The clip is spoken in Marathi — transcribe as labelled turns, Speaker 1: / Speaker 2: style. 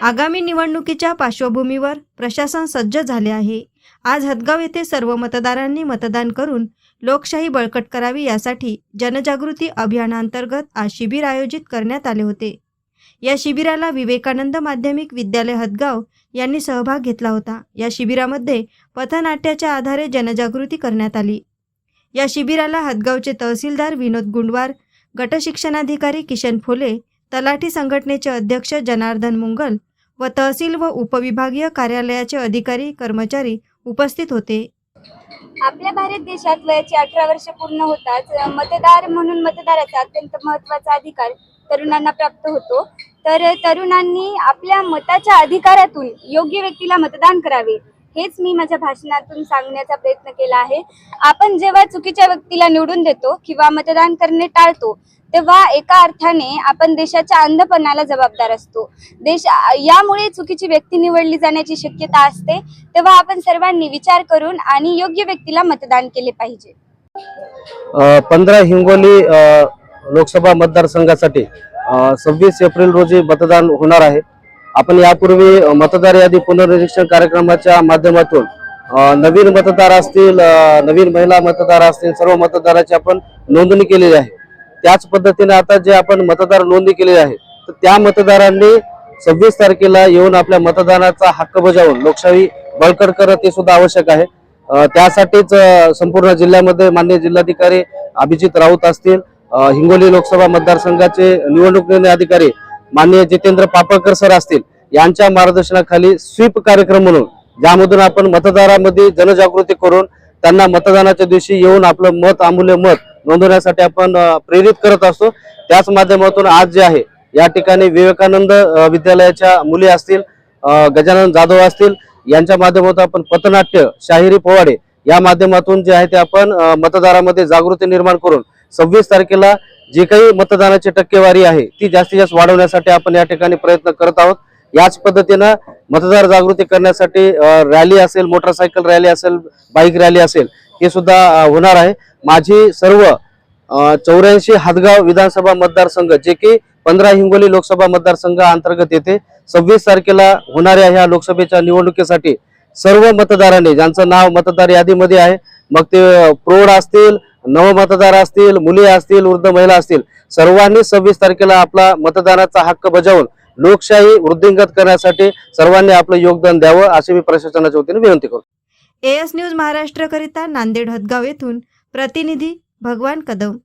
Speaker 1: आगामी निवडणुकीच्या पार्श्वभूमीवर प्रशासन सज्ज झाले आहे. आज हदगाव येथे सर्व मतदारांनी मतदान करून लोकशाही बळकट करावी यासाठी जनजागृती अभियानांतर्गत आज शिबिर आयोजित करण्यात आले होते. या शिबिराला विवेकानंद माध्यमिक विद्यालय हदगाव यांनी सहभाग घेतला होता. या शिबिरामध्ये पथनाट्याच्या आधारे जनजागृती करण्यात आली. या शिबिराला हदगावचे तहसीलदार विनोद गुंडवार गटशिक्षणाधिकारी किशन फोले तलाठी संघटनेचे अध्यक्ष जनार्दन मुंगल व तहसील व उपविभागीय कार्यालयाचे अधिकारी कर्मचारी उपस्थित होते.
Speaker 2: आपल्या भारत देशात वयाची अठरा वर्ष पूर्ण होताच मतदार म्हणून मतदाराचा अत्यंत महत्त्वाचा अधिकार तरुणांना प्राप्त होतो. तर तरुणांनी आपल्या मताच्या अधिकारातून योग्य व्यक्तीला मतदान करावे. हेच मी माझ्या भाषणातून सांगण्याचा प्रयत्न केला आहे. आपण जेव्हा चुकीच्या व्यक्तीला निवडून देतो किंवा मतदान करणे टाळतो तेव्हा एका अर्थाने आपण देशाच्या अंधपणाला जबाबदार असतो. देश यामुळे चुकीची व्यक्ती निवडली जाण्याची शक्यता असते तेव्हा आपण सर्वांनी विचार करून आणि योग्य व्यक्तीला मतदान केले पाहिजे.
Speaker 3: पंधरा हिंगोली लोकसभा मतदारसंघासाठी सव्वीस एप्रिल रोजी मतदान होणार आहे. आपण यापूर्वी मतदार यादी पुनर्निरीक्षण कार्यक्रमाच्या माध्यमातून नवीन मतदार असतील नवीन महिला मतदार असतील सर्व मतदाराची आपण नोंदणी केलेली आहे. त्याच पद्धतीने आता जे आपण मतदार नोंदणी केलेली आहे तर त्या मतदारांनी सव्वीस तारखेला येऊन आपल्या मतदानाचा हक्क बजावून लोकशाही बळकट करणं ते सुद्धा आवश्यक आहे. त्यासाठीच संपूर्ण जिल्ह्यामध्ये मान्य जिल्हाधिकारी अभिजित राऊत असतील हिंगोली लोकसभा मतदारसंघाचे निवडणूक निर्णय अधिकारी माननीय जितेंद्र पापळकर सर असतील यांच्या मार्गदर्शनाखाली स्वीप कार्यक्रम म्हणून ज्यामधून आपण मतदारामध्ये जनजागृती करून त्यांना मतदानाच्या दिवशी येऊन आपलं मत अमूल्य मत नोंदवण्यासाठी आपण प्रेरित करत असतो. त्याच माध्यमातून आज जे आहे या ठिकाणी विवेकानंद विद्यालयाच्या मुली असतील गजानन जाधव असतील यांच्या माध्यमातून आपण पथनाट्य शाहिरी पोवाडे या माध्यमातून जे आहे ते आपण मतदारामध्ये जागृती निर्माण करून सव्वीस तारखेला जे काही मतदानाची टक्केवारी आहे ती जास्तीत जास्त वाढवण्यासाठी आपण या ठिकाणी प्रयत्न करत आहोत. याच पद्धतीनं मतदार जागृती करण्यासाठी रॅली असेल मोटरसायकल रॅली असेल बाईक रॅली असेल हे सुद्धा होणार आहे. माझी सर्व चौऱ्याऐंशी हदगाव विधानसभा मतदारसंघ जे की पंधरा हिंगोली लोकसभा मतदारसंघ अंतर्गत येते सव्वीस तारखेला होणाऱ्या ह्या लोकसभेच्या निवडणुकीसाठी सर्व मतदारांनी ज्यांचं नाव मतदार यादीमध्ये आहे मग ते प्रौढ असतील नवमतदार असतील मुली असतील वृद्ध महिला असतील सर्वांनी सव्वीस तारखेला आपला मतदानाचा हक्क बजावून लोकशाही वृद्धिंगत करण्यासाठी सर्वांनी आपलं योगदान द्यावं अशी मी प्रशासनाच्या वतीने विनंती करतो.
Speaker 1: एएस न्यूज महाराष्ट्रकरिता नांदेड हदगाव येथून प्रतिनिधी भगवान कदम.